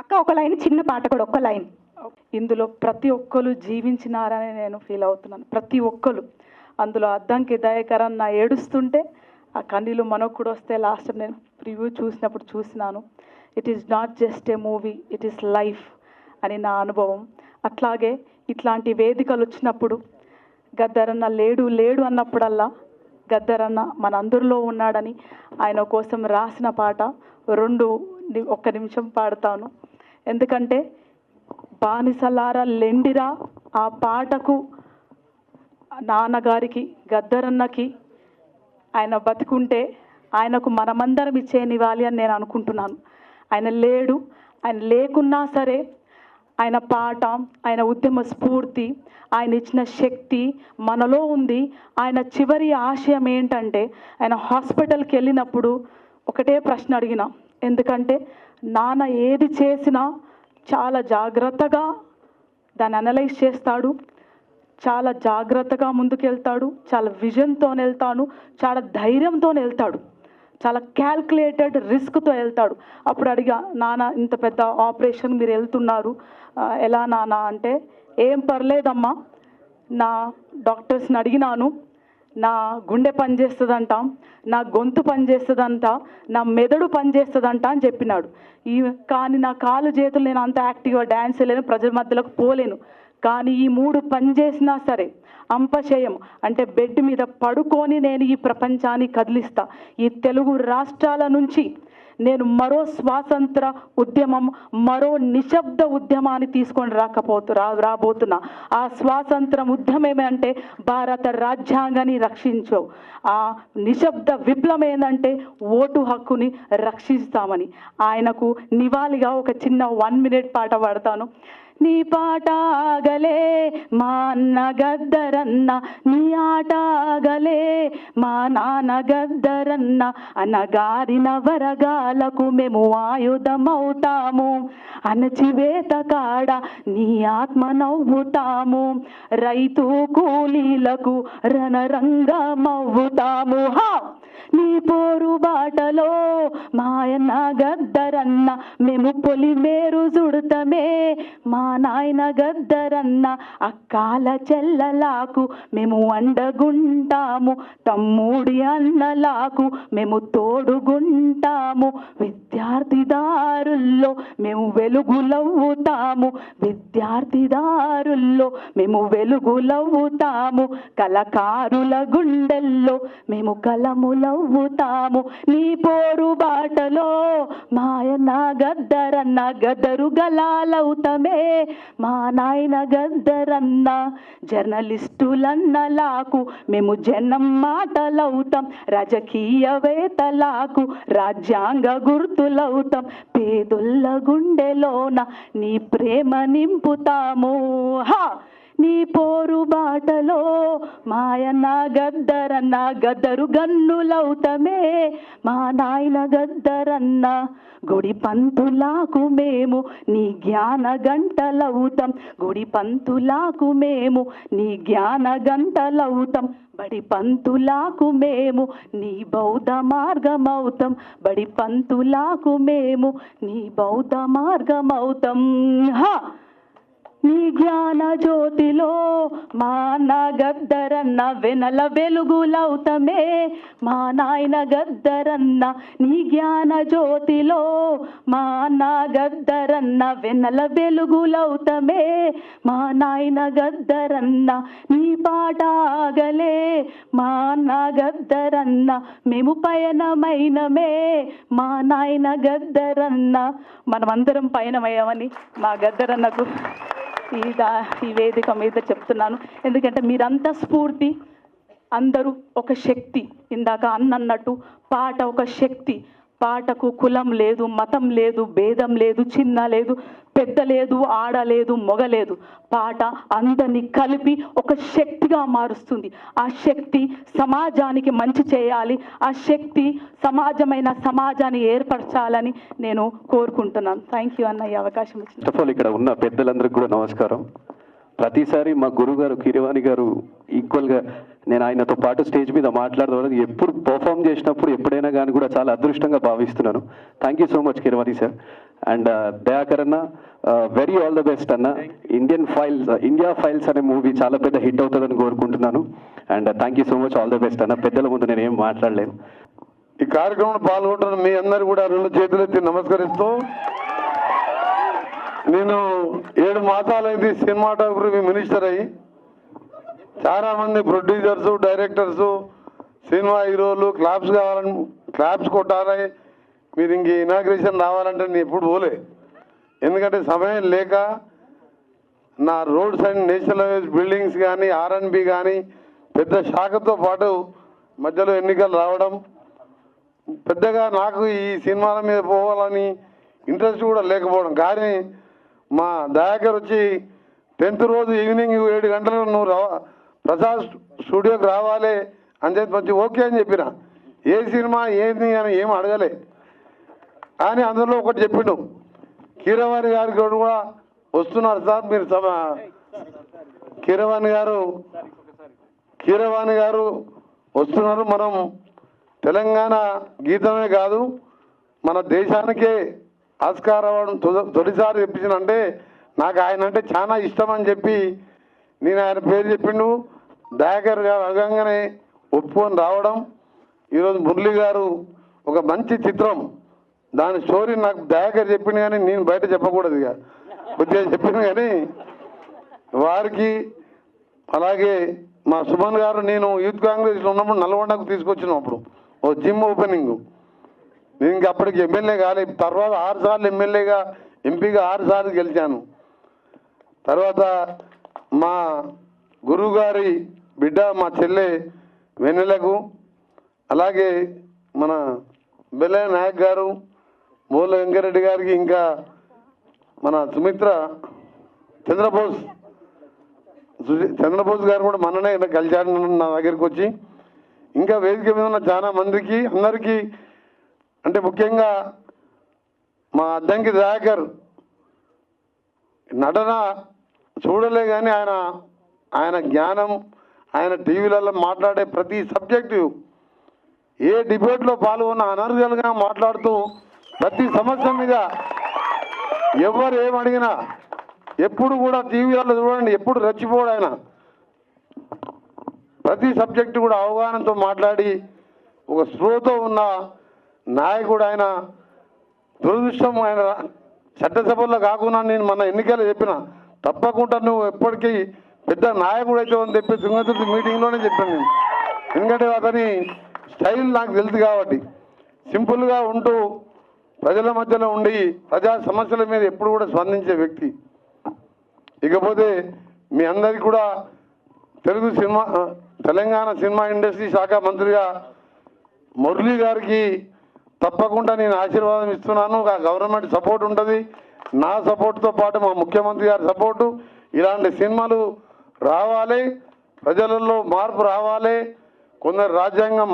అక్క ఒక లైన్ చిన్న పాట కూడా ఒక్క లైన్. ఇందులో ప్రతి ఒక్కరు జీవించినారని నేను ఫీల్ అవుతున్నాను. ప్రతి ఒక్కరు. అందులో అద్దంకి దయకరన్ నా ఏడుస్తుంటే ఆ కన్నీళ్ళు మనకు కూడా వస్తే లాస్ట్ నేను ప్రివ్యూ చూసినప్పుడు చూసినాను. It is not just a movie it is life అని నా అనుభవం. అట్లాగే ఇట్లాంటి వేదికలు వచ్చినప్పుడు గద్దరన్న లేడు లేడు అన్నప్పుడల్లా గద్దరన్న మనందరిలో ఉన్నాడని ఆయన కోసం రాసిన పాట రెండు ఒక్క నిమిషం పాడతాను. ఎందుకంటే బానిసలార లెండిరా ఆ పాటకు నాన్నగారికి గద్దరన్నకి ఆయన బతికుంటే ఆయనకు మనమందరం ఇచ్చేనివ్వాలి అని నేను అనుకుంటున్నాను. ఆయన లేడు ఆయన లేకున్నా సరే ఆయన పాట ఆయన ఉద్యమ స్ఫూర్తి ఆయన ఇచ్చిన శక్తి మనలో ఉంది. ఆయన చివరి ఆశయం ఏంటంటే ఆయన హాస్పిటల్కి వెళ్ళినప్పుడు ఒకటే ప్రశ్న అడిగిన ఎందుకంటే నాన్న ఏది చేసినా చాలా జాగ్రత్తగా దాన్ని అనలైజ్ చేస్తాడు. చాలా జాగ్రత్తగా ముందుకెళ్తాడు. చాలా విజన్తో వెళ్తాను చాలా ధైర్యంతో వెళ్తాడు. చాలా క్యాల్కులేటెడ్ రిస్క్తో వెళ్తాడు. అప్పుడు అడిగా నాన్న ఇంత పెద్ద ఆపరేషన్ మీరు వెళ్తున్నారు. ఎలా నాన్న? అంటే ఏం పర్లేదమ్మా. నా డాక్టర్స్ని అడిగినాను. నా గుండె పనిచేస్తుందంట నా గొంతు పనిచేస్తుందంట నా మెదడు పనిచేస్తుందంట అని చెప్పినాడు. ఈ కానీ నా కాలు చేతులు నేను అంత యాక్టివ్గా డ్యాన్స్ చేయలేను ప్రజల మధ్యలోకి పోలేను. కానీ ఈ మూడు పనిచేసినా సరే అంపశయం అంటే బెడ్ మీద పడుకొని నేను ఈ ప్రపంచాన్ని కదిలిస్తా. ఈ తెలుగు రాష్ట్రాల నుంచి నేను మరో స్వాతంత్ర ఉద్యమం మరో నిశ్శబ్ద ఉద్యమాన్ని తీసుకొని రాకపోతు రా రాబోతున్నా. ఆ స్వాతంత్రం ఉద్యమం ఏమంటే భారత రాజ్యాంగాన్ని రక్షించవు ఆ నిశ్శబ్ద విప్లవం ఏంటంటే ఓటు హక్కుని రక్షిస్తామని. ఆయనకు నివాళిగా ఒక చిన్న వన్ మినిట్ పాట పాడతాను. నీ పాట ఆగలే మా అన్న గద్దరన్న నీ ఆట ఆగలే. మా నాన్న గద్దరన్న అనగారిన వరగాలకు మేము ఆయుధమవుతాము. అణచివేత కాడ నీ ఆత్మ నవ్వుతాము. రైతు కూలీలకు రణరంగమవ్వుతాము హా! నీ పోరు బాటలో మాయన్న గద్దరన్న మేము పొలిమేరు జుడతమే. మా నాయన గద్దరన్న అక్కాల చెల్లలాకు మేము అండగుంటాము. తమ్ముడి అన్నలాకు మేము తోడుగుంటాము. విద్యార్థిదారుల్లో మేము వెలుగులవ్వుతాము. విద్యార్థిదారుల్లో మేము వెలుగులవ్వుతాము. కళకారుల గుండెల్లో మేము కలములవ్వుతాము నీ పోరు బాటలో మాయన గద్దరన్న గద్దరు గలాలవుతమే. మా నాయన గద్దరన్న జర్నలిస్టులన్నలాకు మేము జనం మాటలవుతాం రాజకీయవేత్తలాకు రాజ్యాంగ గుర్తులవుతాం. పేదొల్ల గుండెలోన నీ ప్రేమ నింపుతాము. హా! నీ పోరు బాటలో మాయన్న గద్దరన్న గద్దరు గన్నులవుతమే మా నాయన గద్దరన్న గుడి పంతులాకు మేము నీ జ్ఞాన గంటలవుతాం గుడి పంతులాకు మేము నీ జ్ఞాన గంటలవుతాం బడి పంతులాకు మేము నీ బౌద్ధ మార్గమవుతాం బడి పంతులాకు మేము నీ బౌద్ధ మార్గమవుతాం హా! నీ జ్ఞాన జ్యోతిలో మా అన్న గద్దరన్న వెనల వెలుగులవుతమే మా నాయన గద్దరన్న నీ జ్ఞాన జ్యోతిలో మా అన్న గద్దరన్న వెనల వెలుగులవుతమే మా నాయన గద్దరన్న నీ పాట ఆగలే. మా అన్న గద్దరన్న మేము పయనమైనమే. మా నాయన గద్దరన్న మనమందరం పయనమయ్యామని మా గద్దరన్నకు ఈ దా- ఈ వేదిక మీద చెప్తున్నాను. ఎందుకంటే మీరంతా స్ఫూర్తి అందరూ ఒక శక్తి. ఇందాక అన్నట్టు పాట ఒక శక్తి. పాటకు కులం లేదు మతం లేదు భేదం లేదు చిన్న లేదు పెద్ద లేదు ఆడ లేదు మొగ లేదు. పాట అందరినీ కలిపి ఒక శక్తిగా మారుస్తుంది. ఆ శక్తి సమాజానికి మంచి చేయాలి. ఆ శక్తి సమాజమైన సమాజాన్ని ఏర్పరచాలని నేను కోరుకుంటున్నాను. థ్యాంక్ యూ అన్న ఈ అవకాశం ఇచ్చిన ఇక్కడ ఉన్న పెద్దలందరికీ కూడా నమస్కారం. ప్రతిసారి మా గురుగారు కిరవాణి గారు ఈక్వల్గా నేను ఆయనతో పాటు స్టేజ్ మీద మాట్లాడడం ఎప్పుడు పర్ఫామ్ చేసినప్పుడు ఎప్పుడైనా కానీ కూడా చాలా అదృష్టంగా భావిస్తున్నాను. Thank you so much Keeravani sir and Dayakar అన్న వెరీ ఆల్ ద బెస్ట్ అన్న. ఇండియన్ ఫైల్స్ ఇండియా ఫైల్స్ అనే మూవీ చాలా పెద్ద హిట్ అవుతుందని కోరుకుంటున్నాను. And thank you so much all the best అన్న. పెద్దల ముందు నేను ఏం మాట్లాడలేను. ఈ కార్యక్రమంలో పాల్గొంటున్న మీ అందరు కూడా రెండు చేతులెత్తి నమస్కరిస్తూ నేను ఏడు మాసాలైంది సినిమాటోగ్రఫీ మినిస్టర్ అయ్యి. చాలా మంది ప్రొడ్యూసర్స్ డైరెక్టర్స్ సినిమా హీరోలు క్లాప్స్ కావాలని క్లాప్స్ కొట్టాలి. మీరు ఇంక ఇనాగ్రేషన్ రావాలంటే నేను ఎప్పుడు పోలే. ఎందుకంటే సమయం లేక నా roads and national highways buildings కానీ ఆర్ఎన్బి కానీ పెద్ద శాఖతో పాటు మధ్యలో ఎన్నికలు రావడం పెద్దగా నాకు ఈ సినిమాల మీద పోవాలని ఇంట్రెస్ట్ కూడా లేకపోవడం. కానీ మా దయాకర్ వచ్చి టెన్త్ రోజు ఈవినింగ్ ఏడు గంటలకు నువ్వు రా ప్రసాద్ స్టూడియోకి రావాలి అని చెప్పి మంచి ఓకే అని చెప్పిన. ఏ సినిమా ఏంది అని ఏం అడగలే. కానీ అందులో ఒకటి చెప్పిండు. కీరవాణి గారికి కూడా వస్తున్నారు సార్ మీరు కీరవాణి గారు కీరవాణి గారు వస్తున్నారు. మనం తెలంగాణ గీతమే కాదు మన దేశానికే ఆస్కార్ అవ్వడం తొలిసారి చెప్పించిన అంటే నాకు ఆయన అంటే చాలా ఇష్టం అని చెప్పి నేను ఆయన పేరు చెప్పిండు. దయాకర్ గారు అడగంగానే ఒప్పుకొని రావడం. ఈరోజు మురళి గారు ఒక మంచి చిత్రం. దాని స్టోరీ నాకు దయాకర్ చెప్పింది కానీ నేను బయట చెప్పకూడదు ఇక. కొద్దిగా చెప్పింది కానీ వారికి అలాగే మా సుమన్ గారు నేను యూత్ కాంగ్రెస్లో ఉన్నప్పుడు నల్గొండకు తీసుకొచ్చినాం అప్పుడు. ఓ జిమ్ ఓపెనింగ్. నేను ఇంక అప్పటికి ఎమ్మెల్యే కాలే. తర్వాత ఆరుసార్లు ఎమ్మెల్యేగా ఎంపీగా ఆరుసార్లు గెలిచాను. తర్వాత మా గురువు గారి బిడ్డ మా చెల్లె వెన్నెలకు అలాగే మన బెల్లయ్య నాయక్ గారు మూల వెంకరెడ్డి గారికి ఇంకా మన సుమిత్ర చంద్రబోస్ చంద్రబోస్ గారు కూడా మొన్ననే కలిశారు నా దగ్గరికి వచ్చి. ఇంకా వేదిక మీద ఉన్న చాలా మందికి అందరికీ అంటే ముఖ్యంగా మా అద్దంకి దయాకర్ నటన చూడలే కానీ ఆయన ఆయన జ్ఞానం ఆయన టీవీలలో మాట్లాడే ప్రతి సబ్జెక్టు ఏ డిబేట్లో పాల్గొన్న అనర్గలుగా మాట్లాడుతూ ప్రతి సమస్య మీద ఎవరు ఏమడిగినా ఎప్పుడు కూడా టీవీలలో చూడండి ఎప్పుడు రెచ్చిపోడు ఆయన. ప్రతి సబ్జెక్టు కూడా అవగాహనతో మాట్లాడి ఒక స్లోతో ఉన్న నాయకుడు ఆయన. దురదృష్టం ఆయన చట్టసభల్లో కాకుండా నేను మన ఎన్నికలు చెప్పిన తప్పకుండా నువ్వు ఎప్పటికీ పెద్ద నాయకుడు అయితే అని చెప్పి తుంగతుర్తి మీటింగ్లోనే చెప్పాను నేను. ఎందుకంటే అతని స్టైల్ నాకు తెలుసు కాబట్టి. సింపుల్గా ఉంటూ ప్రజల మధ్యలో ఉండి ప్రజా సమస్యల మీద ఎప్పుడు కూడా స్పందించే వ్యక్తి. ఇకపోతే మీ అందరికీ కూడా Telugu cinema Telangana cinema industry శాఖ మంత్రిగా మురళీ గారికి తప్పకుండా నేను ఆశీర్వాదం ఇస్తున్నాను. గవర్నమెంట్ సపోర్ట్ ఉంటుంది. నా సపోర్ట్తో పాటు మా ముఖ్యమంత్రి గారి సపోర్టు ఇలాంటి సినిమాలు రావాలి ప్రజలలో మార్పు రావాలి కొందరు రాజ్యాంగం